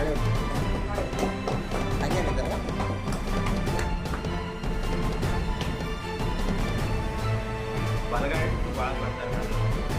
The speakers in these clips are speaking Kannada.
ಗಾಳಿ ಹಾಗೇನಿದ್ದಾರೆ ಬಲಗಡೆ ಭಾಳ ಬರ್ತಾರೆ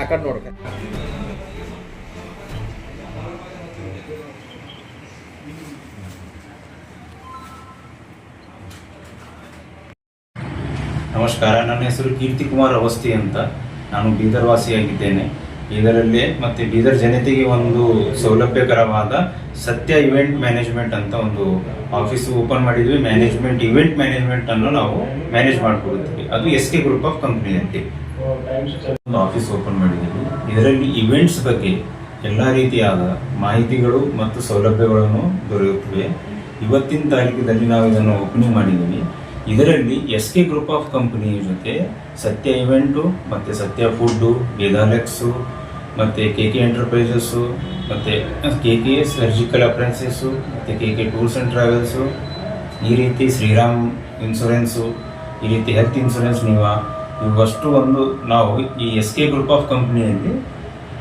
ಆ ಕಡೆ ನೋಡ್ಕ ನಮಸ್ಕಾರ ನನ್ನ ಹೆಸರು ಕೀರ್ತಿ ಕುಮಾರ್ ಅವಸ್ಥಿ ಅಂತ. ನಾನು ಬೀದರ್ ವಾಸಿಯಾಗಿದ್ದೇನೆ ಇದರಲ್ಲಿ ಮತ್ತೆ ಬೀದರ್ ಜನತೆಗೆ ಒಂದು ಸೌಲಭ್ಯಕರವಾದ ಸತ್ಯ ಇವೆಂಟ್ ಮ್ಯಾನೇಜ್ಮೆಂಟ್ ಅಂತ ಒಂದು ಆಫೀಸ್ ಓಪನ್ ಮಾಡಿದ್ವಿ. ಮ್ಯಾನೇಜ್ಮೆಂಟ್ ಇವೆಂಟ್ ಮ್ಯಾನೇಜ್ಮೆಂಟ್ ಅನ್ನು ನಾವು ಮ್ಯಾನೇಜ್ ಮಾಡ್ಕೊಡುತ್ತೀವಿ. ಅದು S K group of company ಅಂತ ಒಂದು ಆಫೀಸ್ ಓಪನ್ ಮಾಡಿದ್ದೀವಿ. ಇದರಲ್ಲಿ ಇವೆಂಟ್ಸ್ ಬಗ್ಗೆ ಎಲ್ಲ ರೀತಿಯಾದ ಮಾಹಿತಿಗಳು ಮತ್ತು ಸೌಲಭ್ಯಗಳನ್ನು ದೊರೆಯುತ್ತವೆ. ಇವತ್ತಿನ ತಾರೀಕಿನಲ್ಲಿ ನಾವು ಇದನ್ನು ಓಪನಿಂಗ್ ಮಾಡಿದ್ದೀವಿ. ಇದರಲ್ಲಿ S K group of company ಜೊತೆ ಸತ್ಯ ಇವೆಂಟು, ಮತ್ತು ಸತ್ಯ ಫುಡ್ಡು, ವೇದಾಲೆಕ್ಸು, ಮತ್ತು ಕೆ ಕೆ ಎಂಟರ್ಪ್ರೈಸಸ್ಸು, ಮತ್ತು ಕೆ ಕೆ ಸರ್ಜಿಕಲ್ ಅಪ್ರೆನ್ಸಸ್ಸು ಮತ್ತು K K tours and travels, ಈ ರೀತಿ ಶ್ರೀರಾಮ್ ಇನ್ಶೂರೆನ್ಸು ಈ ರೀತಿ ಹೆಲ್ತ್ ಇನ್ಶೂರೆನ್ಸ್ ನೀವು ಇವಷ್ಟು ಒಂದು ನಾವು ಈ ಎಸ್ ಕೆ ಗ್ರೂಪ್ ಆಫ್ ಕಂಪ್ನಿಯಲ್ಲಿ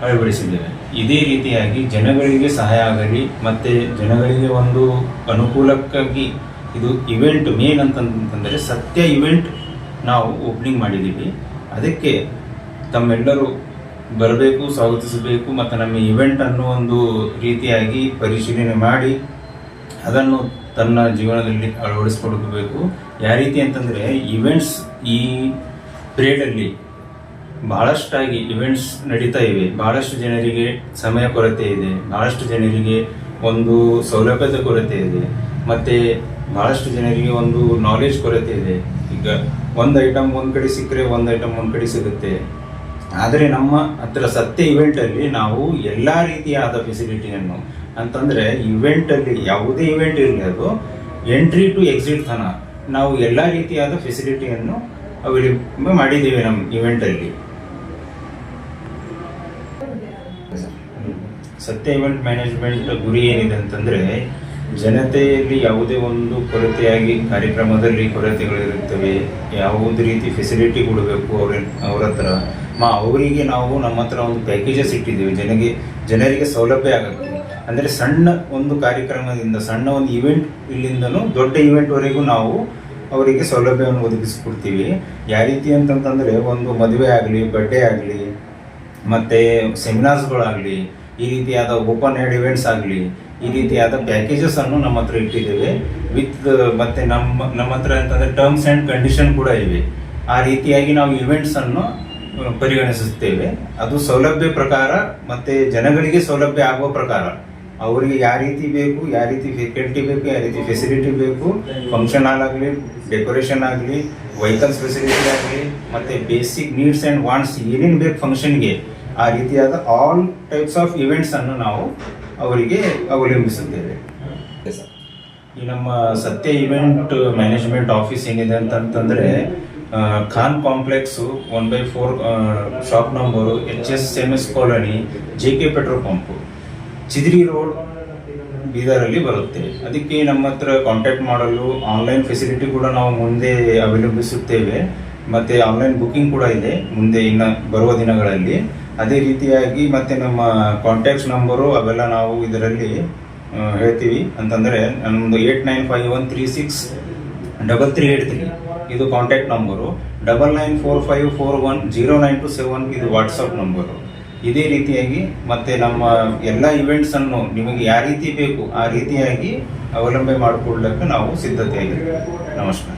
ಅಳವಡಿಸಿದ್ದೇವೆ. ಇದೇ ರೀತಿಯಾಗಿ ಜನಗಳಿಗೆ ಸಹಾಯ ಆಗಲಿ, ಮತ್ತು ಜನಗಳಿಗೆ ಒಂದು ಅನುಕೂಲಕ್ಕಾಗಿ ಇದು ಇವೆಂಟ್ ಮೇನ್ ಅಂತಂತಂದರೆ ಸತ್ಯ ಇವೆಂಟ್ ನಾವು ಓಪನಿಂಗ್ ಮಾಡಿದ್ದೀವಿ. ಅದಕ್ಕೆ ತಮ್ಮೆಲ್ಲರೂ ಬರಬೇಕು, ಸ್ವಾಗತಿಸಬೇಕು, ಮತ್ತು ನಮ್ಮ ಇವೆಂಟ್ ಅನ್ನು ಒಂದು ರೀತಿಯಾಗಿ ಪರಿಶೀಲನೆ ಮಾಡಿ, ಅದನ್ನು ತನ್ನ ಜೀವನದಲ್ಲಿ ಅಳವಡಿಸ್ಕೊಡ್ಬೇಕು ಯಾವ ರೀತಿ ಅಂತಂದರೆ ಇವೆಂಟ್ಸ್ ಈ ಪೀರಿಯಡಲ್ಲಿ ಬಹಳಷ್ಟಾಗಿ ಇವೆಂಟ್ಸ್ ನಡೀತಾ ಇವೆ. ಬಹಳಷ್ಟು ಜನರಿಗೆ ಸಮಯ ಕೊರತೆ ಇದೆ. ಬಹಳಷ್ಟು ಜನರಿಗೆ ಒಂದು ಸೌಲಭ್ಯದ ಕೊರತೆ ಇದೆ. ಮತ್ತೆ ಬಹಳಷ್ಟು ಜನರಿಗೆ ಒಂದು ನಾಲೆಜ್ ಕೊರತೆ ಇದೆ. ಈಗ ಒಂದು ಐಟಮ್ ಒಂದು ಕಡೆ ಸಿಕ್ಕರೆ ಒಂದು ಐಟಮ್ ಒಂದು ಕಡೆ ಸಿಗುತ್ತೆ. ಆದರೆ ನಮ್ಮ ಹತ್ರ ಸತ್ಯ ಇವೆಂಟ್ ಅಲ್ಲಿ ನಾವು ಎಲ್ಲಾ ರೀತಿಯಾದ ಫೆಸಿಲಿಟಿಯನ್ನು ಅಂತಂದ್ರೆ ಇವೆಂಟ್ ಅಲ್ಲಿ ಯಾವುದೇ ಇವೆಂಟ್ ಇರಲಿ ಅದು ಎಂಟ್ರಿ ಟು ಎಕ್ಸಿಟ್ ತನ ನಾವು ಎಲ್ಲಾ ರೀತಿಯಾದ ಫೆಸಿಲಿಟಿಯನ್ನು ಅವೈಲೇಬಲ್ ಮಾಡಿದ್ದೀವಿ ನಮ್ಮ ಇವೆಂಟ್ ಸತ್ಯ ಇವೆಂಟ್ ಮ್ಯಾನೇಜ್ಮೆಂಟ್ ಗುರಿ ಏನಿದೆ ಅಂತಂದ್ರೆ, ಜನತೆಯಲ್ಲಿ ಯಾವುದೇ ಒಂದು ಕೊರತೆಯಾಗಿ ಕಾರ್ಯಕ್ರಮದಲ್ಲಿ ಕೊರತೆಗಳಿರುತ್ತವೆ ಯಾವುದೇ ರೀತಿ ಫೆಸಿಲಿಟಿ ಕೊಡಬೇಕು ಅವ್ರ ಅವ್ರ ಹತ್ರ. ಮಾ, ಅವರಿಗೆ ನಾವು ನಮ್ಮ ಹತ್ರ ಒಂದು ಪ್ಯಾಕೇಜಸ್ ಇಟ್ಟಿದ್ದೀವಿ, ಜನಗೆ, ಜನರಿಗೆ ಸೌಲಭ್ಯ ಆಗುತ್ತೆ ಅಂದರೆ ಸಣ್ಣ ಒಂದು ಕಾರ್ಯಕ್ರಮದಿಂದ, ಸಣ್ಣ ಒಂದು ಇವೆಂಟ್ ಇಲ್ಲಿಂದನೂ ದೊಡ್ಡ ಇವೆಂಟ್ವರೆಗೂ ನಾವು ಅವರಿಗೆ ಸೌಲಭ್ಯವನ್ನು ಒದಗಿಸ್ಕೊಡ್ತೀವಿ. ಯಾವ ರೀತಿ ಅಂತಂತಂದರೆ, ಒಂದು ಮದುವೆ ಆಗಲಿ ಬರ್ಡೇ ಆಗಲಿ, ಮತ್ತು ಸೆಮಿನಾರ್ಸ್ಗಳಾಗಲಿ ಈ ರೀತಿಯಾದ ಓಪನ್ ಏಡ್ ಇವೆಂಟ್ಸ್ ಆಗಲಿ, ಈ ರೀತಿಯಾದ ಪ್ಯಾಕೇಜಸ್ ಅನ್ನು ನಮ್ಮ ಹತ್ರ ಇಟ್ಟಿದ್ದೇವೆ. ವಿತ್ ಮತ್ತೆ ನಮ್ಮ ನಮ್ಮ ಹತ್ರ ಅಂತಂದ್ರೆ ಟರ್ಮ್ಸ್ ಆ್ಯಂಡ್ ಕಂಡೀಷನ್ ಕೂಡ ಇವೆ. ಆ ರೀತಿಯಾಗಿ ನಾವು ಇವೆಂಟ್ಸ್ ಅನ್ನು ಪರಿಗಣಿಸುತ್ತೇವೆ. ಅದು ಸೌಲಭ್ಯ ಪ್ರಕಾರ ಮತ್ತೆ ಜನಗಳಿಗೆ ಸೌಲಭ್ಯ ಆಗುವ ಪ್ರಕಾರ. ಅವರಿಗೆ ಯಾವ ರೀತಿ ಬೇಕು, ಯಾವ ರೀತಿ ಫೆಸಿಲಿಟಿ ಬೇಕು, ಯಾವ ರೀತಿ ಫೆಸಿಲಿಟಿ ಬೇಕು ಫಂಕ್ಷನ್ ಹಾಲ್ ಆಗಲಿ ಡೆಕೋರೇಷನ್ ಆಗಲಿ ವೆಹಿಕಲ್ಸ್ ಫೆಸಿಲಿಟಿ ಆಗಲಿ, ಮತ್ತೆ ಬೇಸಿಕ್ ನೀಡ್ಸ್ ಆ್ಯಂಡ್ ವಾಂಟ್ಸ್ ಏನೇನು ಬೇಕು ಫಂಕ್ಷನ್ಗೆ ಆ ರೀತಿಯಾದ ಆಲ್ ಟೈಪ್ಸ್ ಆಫ್ ಇವೆಂಟ್ಸ್ ಅನ್ನು ನಾವು ಅವರಿಗೆ ಅವಲಂಬಿಸುತ್ತೇವೆ. ಈ ನಮ್ಮ ಸತ್ಯ ಇವೆಂಟ್ ಮ್ಯಾನೇಜ್ಮೆಂಟ್ ಆಫೀಸ್ ಏನಿದೆ ಅಂತಂತಂದ್ರೆ Khan complex one by four shop number H S M S colony J K petrol pump Chidri road ಬೀದರಲ್ಲಿ ಬರುತ್ತೆ. ಅದಕ್ಕೆ ನಮ್ಮ ಹತ್ರ ಕಾಂಟ್ಯಾಕ್ಟ್ ಮಾಡಲು ಆನ್ಲೈನ್ ಫೆಸಿಲಿಟಿ ಕೂಡ ನಾವು ಮುಂದೆ ಅವಲಂಬಿಸುತ್ತೇವೆ. ಮತ್ತೆ ಆನ್ಲೈನ್ ಬುಕ್ಕಿಂಗ್ ಕೂಡ ಇದೆ ಮುಂದೆ ಇನ್ನು ಬರುವ ದಿನಗಳಲ್ಲಿ. ಅದೇ ರೀತಿಯಾಗಿ ಮತ್ತೆ ನಮ್ಮ ಕಾಂಟ್ಯಾಕ್ಟ್ ನಂಬರು ಅವೆಲ್ಲ ನಾವು ಇದರಲ್ಲಿ ಹೇಳ್ತೀವಿ. ಅಂತಂದ್ರೆ ನಮ್ಮದು eight nine five one three six double three eight three ಇದು contact number double nine four five four one zero nine two seven ಇದು ವಾಟ್ಸಪ್ ನಂಬರು ಇದೇ ರೀತಿಯಾಗಿ ಮತ್ತೆ ನಮ್ಮ ಎಲ್ಲ ಇವೆಂಟ್ಸನ್ನು ನಿಮಗೆ ಯಾವ ರೀತಿ ಬೇಕು ಆ ರೀತಿಯಾಗಿ ಅವಲಂಬನೆ ಮಾಡಿಕೊಳ್ಳಕ್ಕೆ ನಾವು ಸಿದ್ಧತೆಯಾಗಿದ್ದೇವೆ. ನಮಸ್ಕಾರ.